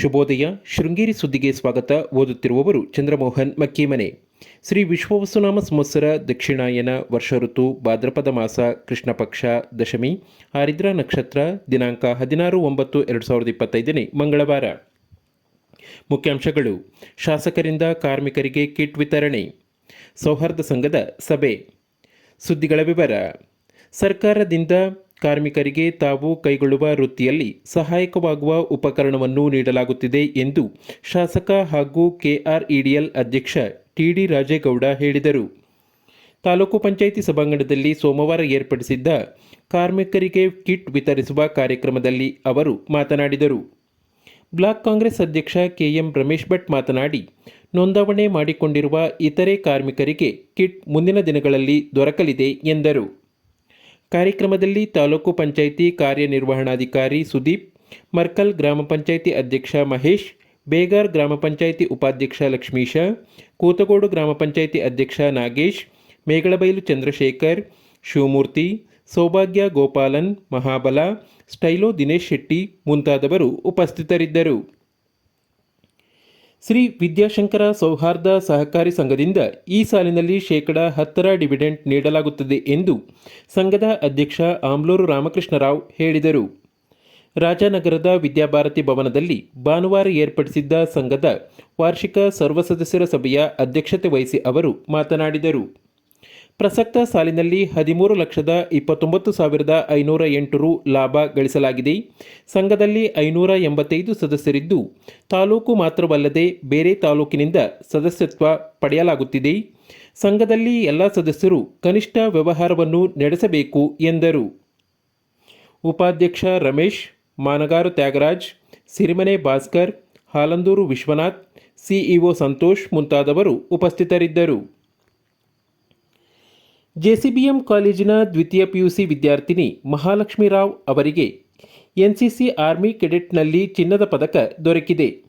ಶುಭೋದಯ. ಶೃಂಗೇರಿ ಸುದ್ದಿಗೆ ಸ್ವಾಗತ. ಓದುತ್ತಿರುವವರು ಚಂದ್ರಮೋಹನ್ ಮಕ್ಕೀಮನೆ. ಶ್ರೀ ವಿಶ್ವವಸುನಾಮ ಸಂವತ್ಸರ ದಕ್ಷಿಣಾಯನ ವರ್ಷ ಋತು, ಭಾದ್ರಪದ ಮಾಸ ಕೃಷ್ಣ ಪಕ್ಷ ದಶಮಿ ಆರಿದ್ರ ನಕ್ಷತ್ರ, ದಿನಾಂಕ ಹದಿನಾರು ಒಂಬತ್ತು ಎರಡು ಸಾವಿರದ ಇಪ್ಪತ್ತೈದನೇ ಮಂಗಳವಾರ. ಮುಖ್ಯಾಂಶಗಳು. ಶಾಸಕರಿಂದ ಕಾರ್ಮಿಕರಿಗೆ ಕಿಟ್ ವಿತರಣೆ. ಸೌಹಾರ್ದ ಸಂಘದ ಸಭೆ. ಸುದ್ದಿಗಳ ವಿವರ. ಸರ್ಕಾರದಿಂದ ಕಾರ್ಮಿಕರಿಗೆ ತಾವು ಕೈಗೊಳ್ಳುವ ವೃತ್ತಿಯಲ್ಲಿ ಸಹಾಯಕವಾಗುವ ಉಪಕರಣವನ್ನು ನೀಡಲಾಗುತ್ತಿದೆ ಎಂದು ಶಾಸಕ ಹಾಗೂ ಕೆಆರ್ಇಡಿಎಲ್ ಅಧ್ಯಕ್ಷ ಟಿಡಿ ರಾಜೇಗೌಡ ಹೇಳಿದರು. ತಾಲೂಕು ಪಂಚಾಯಿತಿ ಸಭಾಂಗಣದಲ್ಲಿ ಸೋಮವಾರ ಏರ್ಪಡಿಸಿದ್ದ ಕಾರ್ಮಿಕರಿಗೆ ಕಿಟ್ ವಿತರಿಸುವ ಕಾರ್ಯಕ್ರಮದಲ್ಲಿ ಅವರು ಮಾತನಾಡಿದರು. ಬ್ಲಾಕ್ ಕಾಂಗ್ರೆಸ್ ಅಧ್ಯಕ್ಷ ಕೆಎಂ ರಮೇಶ್ ಭಟ್ ಮಾತನಾಡಿ, ನೋಂದಾವಣೆ ಮಾಡಿಕೊಂಡಿರುವ ಇತರೆ ಕಾರ್ಮಿಕರಿಗೆ ಕಿಟ್ ಮುಂದಿನ ದಿನಗಳಲ್ಲಿ ದೊರಕಲಿದೆ ಎಂದರು. ಕಾರ್ಯಕ್ರಮದಲ್ಲಿ ತಾಲೂಕು ಪಂಚಾಯಿತಿ ಕಾರ್ಯನಿರ್ವಹಣಾಧಿಕಾರಿ ಸುದೀಪ್, ಮರ್ಕಲ್ ಗ್ರಾಮ ಪಂಚಾಯಿತಿ ಅಧ್ಯಕ್ಷ ಮಹೇಶ್, ಬೇಗಾರ್ ಗ್ರಾಮ ಪಂಚಾಯಿತಿ ಉಪಾಧ್ಯಕ್ಷ ಲಕ್ಷ್ಮೀಶ, ಕೂತಗೋಡು ಗ್ರಾಮ ಪಂಚಾಯಿತಿ ಅಧ್ಯಕ್ಷ ನಾಗೇಶ್, ಮೇಗಳಬೈಲು ಚಂದ್ರಶೇಖರ್, ಶಿವಮೂರ್ತಿ, ಸೌಭಾಗ್ಯ ಗೋಪಾಲನ್, ಮಹಾಬಲ, ಸ್ಟೈಲೋ ದಿನೇಶ್ ಶೆಟ್ಟಿ ಮುಂತಾದವರು ಉಪಸ್ಥಿತರಿದ್ದರು. ಶ್ರೀ ವಿದ್ಯಾಶಂಕರ ಸೌಹಾರ್ದ ಸಹಕಾರಿ ಸಂಘದಿಂದ ಈ ಸಾಲಿನಲ್ಲಿ ಶೇಕಡ ಹತ್ತರ ಡಿವಿಡೆಂಟ್ ನೀಡಲಾಗುತ್ತದೆ ಎಂದು ಸಂಘದ ಅಧ್ಯಕ್ಷ ಆಮ್ಲೂರು ರಾಮಕೃಷ್ಣರಾವ್ ಹೇಳಿದರು. ರಾಜನಗರದ ವಿದ್ಯಾಭಾರತಿ ಭವನದಲ್ಲಿ ಭಾನುವಾರ ಏರ್ಪಡಿಸಿದ್ದ ಸಂಘದ ವಾರ್ಷಿಕ ಸರ್ವ ಸದಸ್ಯರ ಸಭೆಯ ಅಧ್ಯಕ್ಷತೆ ವಹಿಸಿ ಅವರು ಮಾತನಾಡಿದರು. ಪ್ರಸಕ್ತ ಸಾಲಿನಲ್ಲಿ ಹದಿಮೂರು ಲಕ್ಷದ ಇಪ್ಪತ್ತೊಂಬತ್ತು ಸಾವಿರದ ಐನೂರ ಎಂಟು ರು ಲಾಭ ಗಳಿಸಲಾಗಿದೆ. ಸಂಘದಲ್ಲಿ ಐನೂರ ಎಂಬತ್ತೈದು ಸದಸ್ಯರಿದ್ದು, ತಾಲೂಕು ಮಾತ್ರವಲ್ಲದೆ ಬೇರೆ ತಾಲೂಕಿನಿಂದ ಸದಸ್ಯತ್ವ ಪಡೆಯಲಾಗುತ್ತಿದೆ. ಸಂಘದಲ್ಲಿ ಎಲ್ಲ ಸದಸ್ಯರು ಕನಿಷ್ಠ ವ್ಯವಹಾರವನ್ನು ನಡೆಸಬೇಕು ಎಂದರು. ಉಪಾಧ್ಯಕ್ಷ ರಮೇಶ್, ಮಾನಗಾರು ತ್ಯಾಗರಾಜ್, ಸಿರಿಮನೆ ಭಾಸ್ಕರ್, ಹಾಲಂದೂರು ವಿಶ್ವನಾಥ್, ಸಿಇಒ ಸಂತೋಷ್ ಮುಂತಾದವರು ಉಪಸ್ಥಿತರಿದ್ದರು. ಜೆಸಿಬಿಎಂ ಕಾಲೇಜಿನ ದ್ವಿತೀಯ ಪಿಯುಸಿ ವಿದ್ಯಾರ್ಥಿನಿ ಮಹಾಲಕ್ಷ್ಮಿ ರಾವ್ ಅವರಿಗೆ ಎನ್ಸಿಸಿ ಆರ್ಮಿ ಕೆಡೆಟ್ನಲ್ಲಿ ಚಿನ್ನದ ಪದಕ ದೊರಕಿದೆ.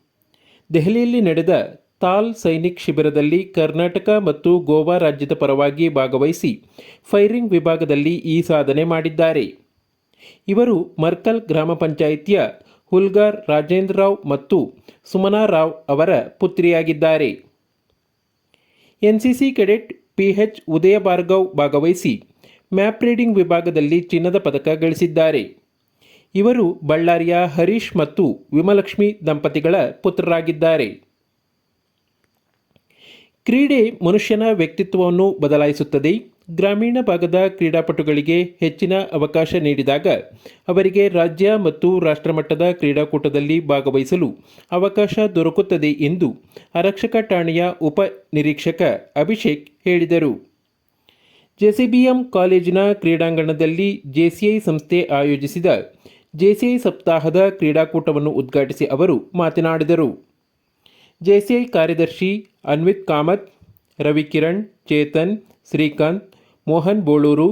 ದೆಹಲಿಯಲ್ಲಿ ನಡೆದ ತಾಲ್ ಸೈನಿಕ್ ಶಿಬಿರದಲ್ಲಿ ಕರ್ನಾಟಕ ಮತ್ತು ಗೋವಾ ರಾಜ್ಯದ ಪರವಾಗಿ ಭಾಗವಹಿಸಿ ಫೈರಿಂಗ್ ವಿಭಾಗದಲ್ಲಿ ಈ ಸಾಧನೆ ಮಾಡಿದ್ದಾರೆ. ಇವರು ಮರ್ಕಲ್ ಗ್ರಾಮ ಪಂಚಾಯಿತಿಯ ಹುಲ್ಗಾರ್ ರಾಜೇಂದ್ರ ರಾವ್ ಮತ್ತು ಸುಮನಾ ರಾವ್ ಅವರ ಪುತ್ರಿಯಾಗಿದ್ದಾರೆ. NCC cadet PH Udaya Bhargav ಭಾಗವಹಿಸಿ ಮ್ಯಾಪ್ ರೀಡಿಂಗ್ ವಿಭಾಗದಲ್ಲಿ ಚಿನ್ನದ ಪದಕ ಗಳಿಸಿದ್ದಾರೆ. ಇವರು ಬಳ್ಳಾರಿಯ ಹರೀಶ್ ಮತ್ತು ವಿಮಲಕ್ಷ್ಮಿ ದಂಪತಿಗಳ ಪುತ್ರರಾಗಿದ್ದಾರೆ. ಕ್ರೀಡೆ ಮನುಷ್ಯನ ವ್ಯಕ್ತಿತ್ವವನ್ನು ಬದಲಾಯಿಸುತ್ತದೆ. ಗ್ರಾಮೀಣ ಭಾಗದ ಕ್ರೀಡಾಪಟುಗಳಿಗೆ ಹೆಚ್ಚಿನ ಅವಕಾಶ ನೀಡಿದಾಗ ಅವರಿಗೆ ರಾಜ್ಯ ಮತ್ತು ರಾಷ್ಟ್ರಮಟ್ಟದ ಕ್ರೀಡಾಕೂಟದಲ್ಲಿ ಭಾಗವಹಿಸಲು ಅವಕಾಶ ದೊರಕುತ್ತದೆ ಎಂದು ಆರಕ್ಷಕ ಠಾಣೆಯ ಉಪ ನಿರೀಕ್ಷಕ ಅಭಿಷೇಕ್ ಹೇಳಿದರು. ಜೆಸಿಬಿಎಂ ಕಾಲೇಜಿನ ಕ್ರೀಡಾಂಗಣದಲ್ಲಿ ಜೆಸಿಐ ಸಂಸ್ಥೆ ಆಯೋಜಿಸಿದ ಜೆಸಿಐ ಸಪ್ತಾಹದ ಕ್ರೀಡಾಕೂಟವನ್ನು ಉದ್ಘಾಟಿಸಿ ಅವರು ಮಾತನಾಡಿದರು. ಜೆಸಿಐ ಕಾರ್ಯದರ್ಶಿ ಅನ್ವಿತ್ ಕಾಮತ್, ರವಿಕಿರಣ್, ಚೇತನ್, ಶ್ರೀಕಾಂತ್ ಮೋಹನ್ ಬೋಳೂರು,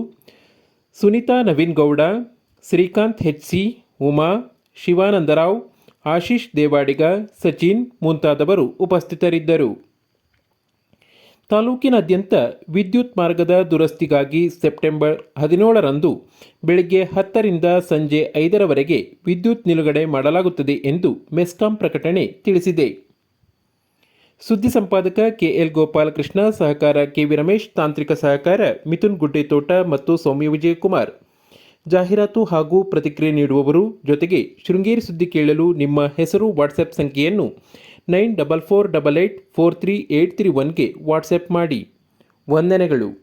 ಸುನಿತಾ ನವೀನ್ ಗೌಡ ಶ್ರೀಕಾಂತ್ ಹೆಚ್ ಸಿ ಉಮಾ, ಶಿವಾನಂದರಾವ್ ಆಶೀಶ್ ದೇವಾಡಿಗ, ಸಚಿನ್ ಮುಂತಾದವರು ಉಪಸ್ಥಿತರಿದ್ದರು. ತಾಲೂಕಿನಾದ್ಯಂತ ವಿದ್ಯುತ್ ಮಾರ್ಗದ ದುರಸ್ತಿಗಾಗಿ ಸೆಪ್ಟೆಂಬರ್ ಹದಿನೇಳರಂದು ಬೆಳಗ್ಗೆ ಹತ್ತರಿಂದ ಸಂಜೆ ಐದರವರೆಗೆ ವಿದ್ಯುತ್ ನಿಲುಗಡೆ ಮಾಡಲಾಗುತ್ತದೆ ಎಂದು ಮೆಸ್ಕಾಂ ಪ್ರಕಟಣೆ ತಿಳಿಸಿದೆ. ಸುದ್ದಿ ಸಂಪಾದಕ ಕೆಎಲ್ ಗೋಪಾಲಕೃಷ್ಣ, ಸಹಕಾರ ಕೆವಿ ರಮೇಶ್, ತಾಂತ್ರಿಕ ಸಹಕಾರ ಮಿಥುನ್ ಗುಡ್ಡೆತೋಟ ಮತ್ತು ಸೌಮ್ಯ ವಿಜಯಕುಮಾರ್. ಜಾಹೀರಾತು ಹಾಗೂ ಪ್ರತಿಕ್ರಿಯೆ ನೀಡುವವರು ಜೊತೆಗೆ ಶೃಂಗೇರಿ ಸುದ್ದಿ ಕೇಳಲು ನಿಮ್ಮ ಹೆಸರು ವಾಟ್ಸಪ್ ಸಂಖ್ಯೆಯನ್ನು nine double four double eight four three eight three ಒನ್ಗೆ WhatsApp ಮಾಡಿ. ವಂದನೆಗಳು.